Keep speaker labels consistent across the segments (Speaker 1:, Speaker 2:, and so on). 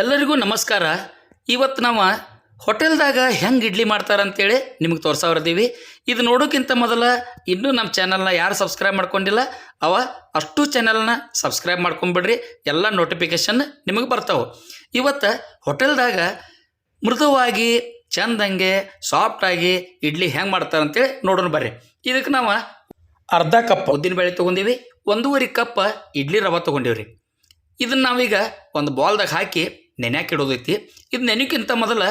Speaker 1: ಎಲ್ಲರಿಗೂ ನಮಸ್ಕಾರ. ಇವತ್ತು ನಾವು ಹೋಟೆಲ್ದಾಗ ಹೆಂಗೆ ಇಡ್ಲಿ ಮಾಡ್ತಾರಂತೇಳಿ ನಿಮಗೆ ತೋರ್ಸವ್ರದೀವಿ. ಇದು ನೋಡೋಕ್ಕಿಂತ ಮೊದಲ ಇನ್ನೂ ನಮ್ಮ ಚಾನಲ್ನ ಯಾರು ಸಬ್ಸ್ಕ್ರೈಬ್ ಮಾಡ್ಕೊಂಡಿಲ್ಲ, ಅವ ಅಷ್ಟು ಚಾನಲ್ನ ಸಬ್ಸ್ಕ್ರೈಬ್ ಮಾಡ್ಕೊಂಬಿಡ್ರಿ, ಎಲ್ಲ ನೋಟಿಫಿಕೇಷನ್ ನಿಮಗೆ ಬರ್ತಾವೆ. ಇವತ್ತು ಹೋಟೆಲ್ದಾಗ ಮೃದುವಾಗಿ, ಚಂದಂಗೆ, ಸಾಫ್ಟಾಗಿ ಇಡ್ಲಿ ಹೆಂಗೆ ಮಾಡ್ತಾರಂತೇಳಿ ನೋಡೋಣ ಬರ್ರಿ. ಇದಕ್ಕೆ ನಾವು ಅರ್ಧ ಕಪ್ ಉದ್ದಿನ ಬೇಳೆ ತೊಗೊಂಡೀವಿ, ಒಂದೂವರೆ ಕಪ್ ಇಡ್ಲಿ ರವೆ ತೊಗೊಂಡೀವಿ ಇದನ್ನು ನಾವೀಗ ಒಂದು ಬಾಲ್ದಾಗ ಹಾಕಿ ನೆನ್ಯಾಕೆ ಇಡೋದೈತಿ ಇದು ನೆನಕ್ಕಿಂತ ಮೊದಲು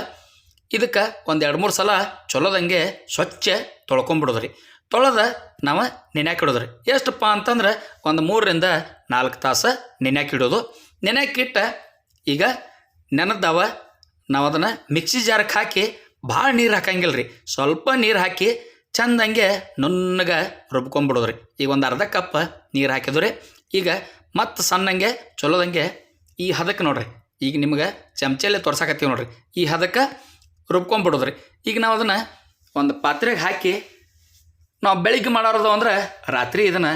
Speaker 1: ಇದಕ್ಕೆ ಒಂದು ಎರಡು ಮೂರು ಸಲ ಚೊಲೋದಂಗೆ ಸ್ವಚ್ಛ ತೊಳ್ಕೊಂಬಿಡೋದ್ರಿ. ತೊಳೆದ ನಾವು ನೆನ್ಯಾಕೆ ಇಡೋದ್ರಿ ಎಷ್ಟಪ್ಪ ಅಂತಂದ್ರೆ ಒಂದು ಮೂರರಿಂದ ನಾಲ್ಕು ತಾಸು ನೆನ್ಯಾಕೆ ಇಡೋದು ನೆನ್ಯಾಕಿಟ್ಟ ಈಗ ನೆನದವ, ನಾವು ಅದನ್ನು ಮಿಕ್ಸಿ ಜಾರಕ್ಕೆ ಹಾಕಿ ಭಾಳ ನೀರು ಹಾಕಂಗಿಲ್ಲ ರೀ ಸ್ವಲ್ಪ ನೀರು ಹಾಕಿ ಚಂದಂಗೆ ನುಣ್ಣಗೆ ರುಬ್ಕೊಂಬಿಡೋದ್ರಿ. ಈಗ ಒಂದು ಅರ್ಧ ಕಪ್ ನೀರು ಹಾಕಿದ್ರಿ ಈಗ ಮತ್ತು ಸಣ್ಣಂಗೆ ಚಲೋದಂಗೆ ಈ ಹದಕ್ಕೆ ನೋಡ್ರಿ. ಈಗ ನಿಮ್ಗೆ ಚಮಚಲ್ಲೇ ತೋರ್ಸಾಕತ್ತೀವಿ ನೋಡ್ರಿ. ಈ ಹದಕ್ಕೆ ರುಬ್ಕೊಂಬಿಡೋದ್ರಿ. ಈಗ ನಾವು ಅದನ್ನು ಒಂದು ಪಾತ್ರೆಗೆ ಹಾಕಿ ನಾವು ಬೆಳಿಗ್ಗೆ ಮಾಡೋದು ಅಂದ್ರೆ ರಾತ್ರಿ ಇದನ್ನು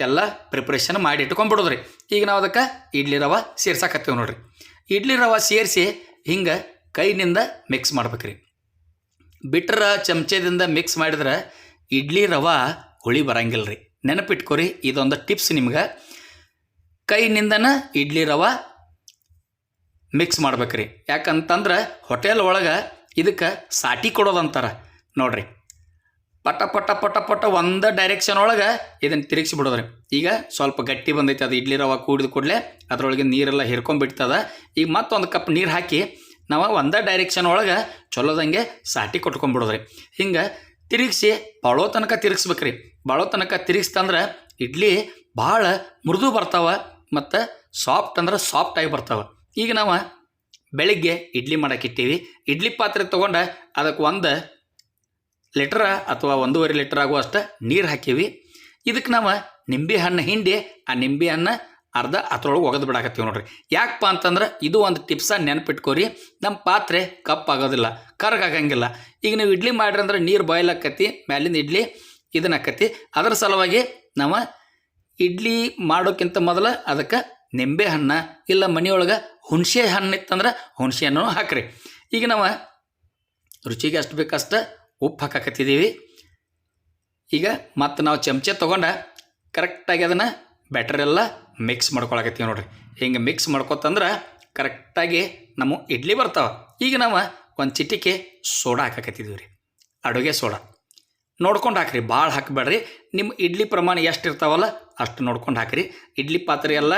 Speaker 1: ಎಲ್ಲ ಪ್ರಿಪ್ರೇಷನ್ ಮಾಡಿ ಇಟ್ಕೊಂಡ್ಬಿಡೋದ್ರಿ ಈಗ ನಾವು ಅದಕ್ಕೆ ಇಡ್ಲಿ ರವೆ ಸೇರ್ಸಾಕತ್ತೀವಿ ನೋಡ್ರಿ. ಇಡ್ಲಿ ರವೆ ಸೇರಿಸಿ ಹಿಂಗೆ ಕೈನಿಂದ ಮಿಕ್ಸ್ ಮಾಡ್ಬೇಕ್ರಿ. ಬಿಟ್ರ ಚಮಚದಿಂದ ಮಿಕ್ಸ್ ಮಾಡಿದ್ರೆ ಇಡ್ಲಿ ರವೆ ಹುಳಿ ಬರಂಗಿಲ್ಲ ರೀ ನೆನಪಿಟ್ಕೊರಿ, ಇದೊಂದು ಟಿಪ್ಸ್ ನಿಮ್ಗೆ. ಕೈನಿಂದನ ಇಡ್ಲಿ ರವೆ ಮಿಕ್ಸ್ ಮಾಡ್ಬೇಕ್ರಿ. ಯಾಕಂತಂದ್ರೆ ಹೋಟೆಲ್ ಒಳಗೆ ಇದಕ್ಕೆ ಸಾಟಿ ಕೊಡೋದಂತಾರೆ ನೋಡ್ರಿ. ಪಟ ಪಟ ಪಟ ಪಟ ಒಂದು ಡೈರೆಕ್ಷನ್ ಒಳಗೆ ಇದನ್ನು ತಿರುಗಿಸಿ ಬಿಡೋದ್ರಿ. ಈಗ ಸ್ವಲ್ಪ ಗಟ್ಟಿ ಬಂದೈತೆ, ಅದು ಇಡ್ಲಿ ರವೆ ಕೂಡಿದ ಕೂಡಲೇ ಅದರೊಳಗೆ ನೀರೆಲ್ಲ ಹಿರ್ಕೊಂಡ್ಬಿಡ್ತದ ಈಗ ಮತ್ತೊಂದು ಕಪ್ ನೀರು ಹಾಕಿ ನಾವು ಒಂದೇ ಡೈರೆಕ್ಷನ್ ಒಳಗೆ ಚಲೋದಂಗೆ ಸಾಟಿ ಕೊಟ್ಕೊಂಡ್ಬಿಡೋದ್ರಿ ಹಿಂಗೆ ತಿರುಗಿಸಿ ಬಾಳೋ ತನಕ ತಿರುಗಿಸ್ಬೇಕ್ರಿ. ಬಾಳೋ ತನಕ ತಿರುಗಿಸ್ತಂದ್ರೆ ಇಡ್ಲಿ ಭಾಳ ಮೃದು ಬರ್ತಾವ ಮತ್ತು ಸಾಫ್ಟ್ ಅಂದ್ರೆ ಸಾಫ್ಟ್ ಆಗಿ ಬರ್ತಾವ. ಈಗ ನಾವು ಬೆಳಿಗ್ಗೆ ಇಡ್ಲಿ ಮಾಡೋಕ್ಕಿಟ್ಟೀವಿ ಇಡ್ಲಿ ಪಾತ್ರೆ ತೊಗೊಂಡು ಅದಕ್ಕೆ ಒಂದು ಲೀಟ್ರ ಅಥವಾ ಒಂದೂವರೆ ಲೀಟ್ರ್ ಆಗುವಷ್ಟು ನೀರು ಹಾಕೀವಿ. ಇದಕ್ಕೆ ನಾವು ನಿಂಬೆ ಹಣ್ಣು ಹಿಂಡಿ, ಆ ನಿಂಬೆ ಹಣ್ಣು ಅರ್ಧ ಅದ್ರೊಳಗೆ ಒಗೆದು ಬಿಡಾಕತ್ತೀವಿ ನೋಡ್ರಿ. ಯಾಕಪ್ಪ ಅಂತಂದ್ರೆ ಇದು ಒಂದು ಟಿಪ್ಸ ನೆನಪಿಟ್ಕೋರಿ. ನಮ್ಮ ಪಾತ್ರೆ ಕಪ್ಪಾಗೋದಿಲ್ಲ ಕರ್ಗಾಗಂಗಿಲ್ಲ ಈಗ ನೀವು ಇಡ್ಲಿ ಮಾಡ್ರಿ ಅಂದ್ರೆ ನೀರು ಬಾಯ್ಲ್ ಆಕತಿ, ಮ್ಯಾಲಿಂದ ಇಡ್ಲಿ ಇದನ್ನ ಆಕತಿ. ಅದರ ಸಲುವಾಗಿ ನಾವು ಇಡ್ಲಿ ಮಾಡೋಕ್ಕಿಂತ ಮೊದಲು ಅದಕ್ಕೆ ನಿಂಬೆ ಹಣ್ಣು ಇಲ್ಲ ಮನೆಯೊಳಗೆ ಹುಣಸೆ ಹಣ್ಣು ಇತ್ತಂದ್ರೆ ಹುಣಸೆ ಹಣ್ಣು ಹಾಕ್ರಿ. ಈಗ ನಾವು ರುಚಿಗೆ ಅಷ್ಟು ಬೇಕಷ್ಟು ಉಪ್ಪು ಹಾಕಾಕತ್ತಿದ್ದೀವಿ. ಈಗ ಮತ್ತು ನಾವು ಚಮಚೆ ತೊಗೊಂಡು ಕರೆಕ್ಟಾಗಿ ಅದನ್ನು ಬ್ಯಾಟರ್ ಎಲ್ಲ ಮಿಕ್ಸ್ ಮಾಡ್ಕೊಳಕತ್ತೀವಿ ನೋಡ್ರಿ. ಹಿಂಗೆ ಮಿಕ್ಸ್ ಮಾಡ್ಕೊತಂದ್ರೆ ಕರೆಕ್ಟಾಗಿ ನಮ್ಮ ಇಡ್ಲಿ ಬರ್ತಾವೆ. ಈಗ ನಾವು ಒಂದು ಚಿಟಿಕೆ ಸೋಡಾ ಹಾಕಾಕತ್ತಿದ್ದೀವಿ ರೀ. ಅಡುಗೆ ಸೋಡಾ. ನೋಡ್ಕೊಂಡು ಹಾಕ್ರಿ ಭಾಳ ಹಾಕಬೇಡ್ರಿ. ನಿಮ್ಮ ಇಡ್ಲಿ ಪ್ರಮಾಣ ಎಷ್ಟು ಇರ್ತಾವಲ್ಲ ಅಷ್ಟು ನೋಡ್ಕೊಂಡು ಹಾಕ್ರಿ. ಇಡ್ಲಿ ಪಾತ್ರೆ ಎಲ್ಲ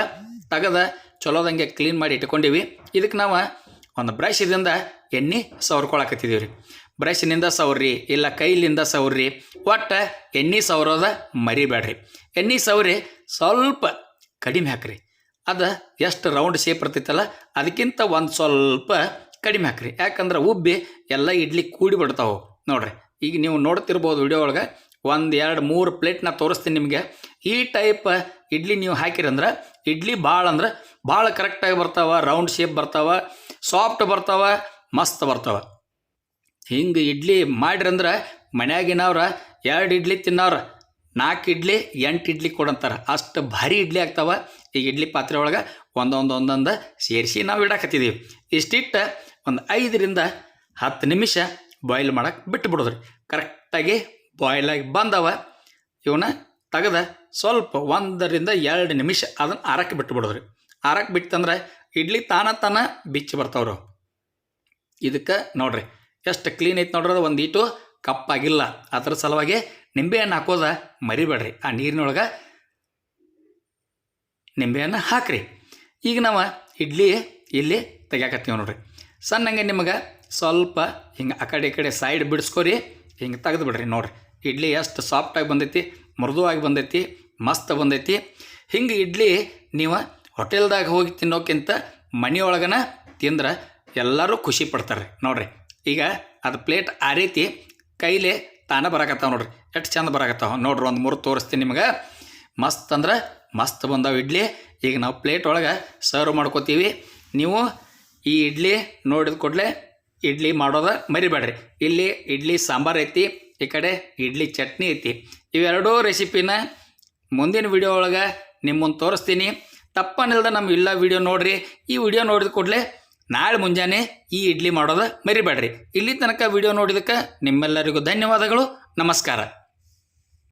Speaker 1: ತೆಗೆದ ಚಲೋದಂಗೆ ಕ್ಲೀನ್ ಮಾಡಿ ಇಟ್ಕೊಂಡಿವಿ. ಇದಕ್ಕೆ ನಾವು ಒಂದು ಬ್ರಷ್ದಿಂದ ಎಣ್ಣೆ ಸವರ್ಕೊಳಕತ್ತಿದ್ದೀವಿ ರೀ ಬ್ರಷ್ನಿಂದ ಸವ್ರಿ ಇಲ್ಲ ಕೈಲಿಂದ ಸವ್ರಿ ಒಟ್ಟು ಎಣ್ಣೆ ಸವರೋದ ಮರಿಬೇಡ್ರಿ ಎಣ್ಣೆ ಸವ್ರಿ ಸ್ವಲ್ಪ ಕಡಿಮೆ ಹಾಕ್ರಿ. ಅದು ಎಷ್ಟು ರೌಂಡ್ ಶೇಪ್ ಇರ್ತೈತಲ್ಲ, ಅದಕ್ಕಿಂತ ಒಂದು ಸ್ವಲ್ಪ ಕಡಿಮೆ ಹಾಕ್ರಿ. ಯಾಕಂದ್ರೆ ಉಬ್ಬಿ ಎಲ್ಲ ಇಡ್ಲಿ ಕೂಡಿ ಬಿಡ್ತಾವೆ. ನೋಡ್ರಿ, ಈಗ ನೀವು ನೋಡ್ತಿರ್ಬೋದು ವಿಡಿಯೋ ಒಳಗೆ, ಒಂದು ಎರಡು ಮೂರು ಪ್ಲೇಟ್ನ ತೋರಿಸ್ತೀನಿ ನಿಮಗೆ. ಈ ಟೈಪ್ ಇಡ್ಲಿ ನೀವು ಹಾಕಿರಂದ್ರೆ ಇಡ್ಲಿ ಭಾಳ ಅಂದ್ರೆ ಭಾಳ ಕರೆಕ್ಟಾಗಿ ಬರ್ತಾವ ರೌಂಡ್ ಶೇಪ್ ಬರ್ತಾವ ಸಾಫ್ಟ್ ಬರ್ತಾವ, ಮಸ್ತ್ ಬರ್ತಾವ. ಹಿಂಗೆ ಇಡ್ಲಿ ಮಾಡ್ರಂದ್ರೆ ಮನ್ಯಾಗಿನವ್ರ ಎರಡು ಇಡ್ಲಿ ತಿನ್ನೋರು ನಾಲ್ಕು ಇಡ್ಲಿ, ಎಂಟು ಇಡ್ಲಿ ಕೊಡಂತಾರೆ. ಅಷ್ಟು ಭಾರಿ ಇಡ್ಲಿ ಆಗ್ತಾವ. ಈಗ ಇಡ್ಲಿ ಪಾತ್ರೆ ಒಳಗೆ ಒಂದೊಂದು ಒಂದೊಂದು ಸೇರಿಸಿ ನಾವು ಇಡಾಕತ್ತಿದ್ದೀವಿ ಇಷ್ಟಿಟ್ಟು ಒಂದು ಐದರಿಂದ ಹತ್ತು ನಿಮಿಷ ಬಾಯ್ಲ್ ಮಾಡೋಕೆ ಬಿಟ್ಟು ಬಿಡೋದ್ರಿ ಕರೆಕ್ಟಾಗಿ ಬಾಯ್ಲಾಗಿ ಬಂದವ. ಇವನ್ನ ತೆಗೆದ. ಸ್ವಲ್ಪ ಒಂದರಿಂದ ಎರಡು ನಿಮಿಷ ಅದನ್ನು ಆರಕ್ಕೆ ಬಿಟ್ಟು ಬಿಡೋದ್ರಿ ಆರಕ್ಕೆ ಬಿಟ್ಟಂದ್ರೆ ಇಡ್ಲಿ ತಾನ ತಾನ ಬಿಚ್ಚಿ ಬರ್ತಾವ್ರು. ಇದಕ್ಕೆ ನೋಡ್ರಿ, ಎಷ್ಟು ಕ್ಲೀನ್ ಐತೆ ನೋಡ್ರಿ ಅದು, ಒಂದು ಕಪ್ಪಾಗಿಲ್ಲ. ಅದ್ರ ಸಲುವಾಗಿ ನಿಂಬೆಹಣ್ಣು ಹಾಕೋದ ಮರಿಬೇಡ್ರಿ. ಆ ನೀರಿನೊಳಗೆ ನಿಂಬೆಹಣ್ಣು ಹಾಕ್ರಿ. ಈಗ ನಾವು ಇಡ್ಲಿ ಇಲ್ಲಿ ತೆಗ್ಯಾಕತ್ತೀವಿ ನೋಡ್ರಿ. ಸಣ್ಣಂಗೆ ನಿಮಗೆ ಸ್ವಲ್ಪ ಹಿಂಗೆ ಆ ಕಡೆ ಈ ಕಡೆ ಸೈಡ್ ಬಿಡಿಸ್ಕೊರಿ, ಹಿಂಗೆ ತೆಗೆದು ಬಿಡ್ರಿ ನೋಡ್ರಿ. ಇಡ್ಲಿ ಎಷ್ಟು ಸಾಫ್ಟಾಗಿ ಬಂದೈತಿ, ಮೃದುವಾಗಿ ಬಂದೈತಿ ಮಸ್ತ್ ಬಂದೈತಿ. ಹಿಂಗೆ ಇಡ್ಲಿ ನೀವು ಹೋಟೆಲ್ದಾಗ ಹೋಗಿ ತಿನ್ನೋಕ್ಕಿಂತ ಮನೆಯೊಳಗನ ತಿಂದ್ರೆ ಎಲ್ಲರೂ ಖುಷಿ ಪಡ್ತಾರೆ ನೋಡ್ರಿ, ಈಗ ಅದು ಪ್ಲೇಟ್ ಆ ರೀತಿ ಕೈಲೇ ತಾನ ಬರಾಕತ್ತಾವ ನೋಡ್ರಿ. ಎಷ್ಟು ಚಂದ ಬರಾಕತ್ತಾವ. ನೋಡ್ರಿ, ಒಂದು ಮೂರು ತೋರಿಸ್ತೀನಿ ನಿಮ್ಗೆ. ಮಸ್ತ್ ಅಂದ್ರೆ ಮಸ್ತ್ ಬಂದಾವ ಇಡ್ಲಿ. ಈಗ ನಾವು ಪ್ಲೇಟ್ ಒಳಗೆ ಸರ್ವ್ ಮಾಡ್ಕೋತೀವಿ. ನೀವು ಈ ಇಡ್ಲಿ ನೋಡಿದ ಕೂಡಲೇ ಇಡ್ಲಿ ಮಾಡೋದ ಮರಿಬೇಡ್ರಿ. ಇಲ್ಲಿ ಇಡ್ಲಿ ಸಾಂಬಾರು ಐತಿ, ಈ ಕಡೆ ಇಡ್ಲಿ ಚಟ್ನಿ ಐತಿ. ಇವೆರಡೂ ರೆಸಿಪಿನ ಮುಂದಿನ ವಿಡಿಯೋ ಒಳಗೆ ನಿಮ್ಮನ್ನು ತೋರಿಸ್ತೀನಿ. ತಪ್ಪನಿಲ್ದ ನಮ್ಮ ಇಲ್ಲ ವಿಡಿಯೋ ನೋಡಿರಿ. ಈ ವಿಡಿಯೋ ನೋಡಿದ ಕೂಡಲೇ ನಾಳೆ ಮುಂಜಾನೆ ಈ ಇಡ್ಲಿ ಮಾಡೋದು ಮರಿಬೇಡ್ರಿ. ಇಲ್ಲಿ ತನಕ ವಿಡಿಯೋ ನೋಡಿದಕ್ಕೆ ನಿಮ್ಮೆಲ್ಲರಿಗೂ ಧನ್ಯವಾದಗಳು. ನಮಸ್ಕಾರ.